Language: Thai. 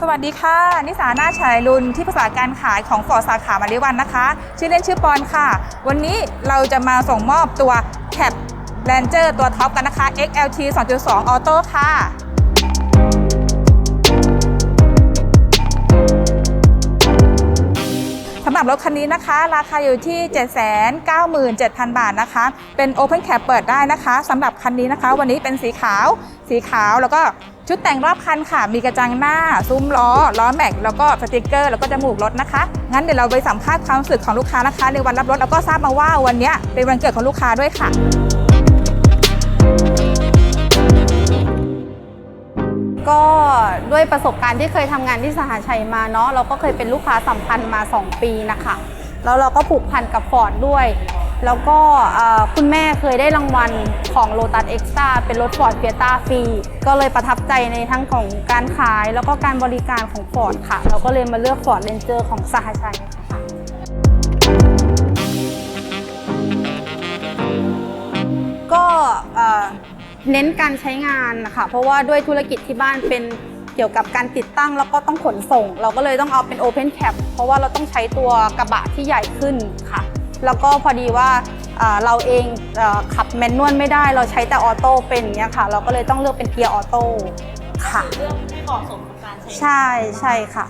สวัสดีค่ะ นิสาหน้าฉายรุนที่ภาษาการขายของฟอร์สาขามาริวันนะคะ ชื่อเล่นชื่อปอนค่ะ วันนี้เราจะมาส่งมอบตัวแคปแลนเจอร์ตัวท็อปกันนะคะ XLT 2.2 Auto ค่ะ หรับรถคันนี้นะคะ ราคาอยู่ที่ 797,000 บาทนะคะ เป็น Open Cap เปิดได้นะคะสำหรับคันนี้นะคะ วันนี้เป็นสีขาว สีขาวแล้วก็ชุดแต่งรอบคันค่ะ มีกระจังหน้า ซุ้มล้อ ล้อแม็ก แล้วก็สติกเกอร์ แล้วก็จมูกรถนะคะ งั้นเดี๋ยวเราไปสัมภาษณ์ความรู้สึกของลูกค้านะคะ ในวันรับรถแล้วก็ทราบมาว่าวันนี้เป็นวันเกิดของลูกค้าด้วยค่ะ ก็ด้วยประสบการณ์ที่เคยทำงานที่สหชัยมาเนาะเราก็เคยเป็นลูกค้าสัมพันธ์มา 2 ปีนะคะแล้วเราก็ผูกพันกับฟอร์ดด้วย แล้วก็คุณแม่เคยได้รางวัลของ Lotus Extra เป็นรถ Ford Fiesta ฟรี ก็เลยประทับใจในทั้งของการขายแล้วก็การบริการของฟอร์ดค่ะ เราก็เลยมาเลือก Ford Ranger ของสหชัย เน้นการใช้งานนะคะเพราะว่าด้วยธุรกิจที่บ้านเป็นเกี่ยวกับการติดตั้งแล้วก็ต้องขนส่ง เราก็เลยต้องเอาเป็น Open Cap เพราะว่าเราต้องใช้ตัวกระบะที่ใหญ่ขึ้นค่ะ แล้วก็พอดีว่าเอ่อเราเองเอ่อขับแมนนวลไม่ได้เราใช้แต่ออโต้เป็นอย่างเงี้ยค่ะ เราก็เลยต้องเลือกเป็นเกียร์ออโต้ค่ะเรื่องให้เหมาะสมกับการใช้ใช่ใช่ค่ะ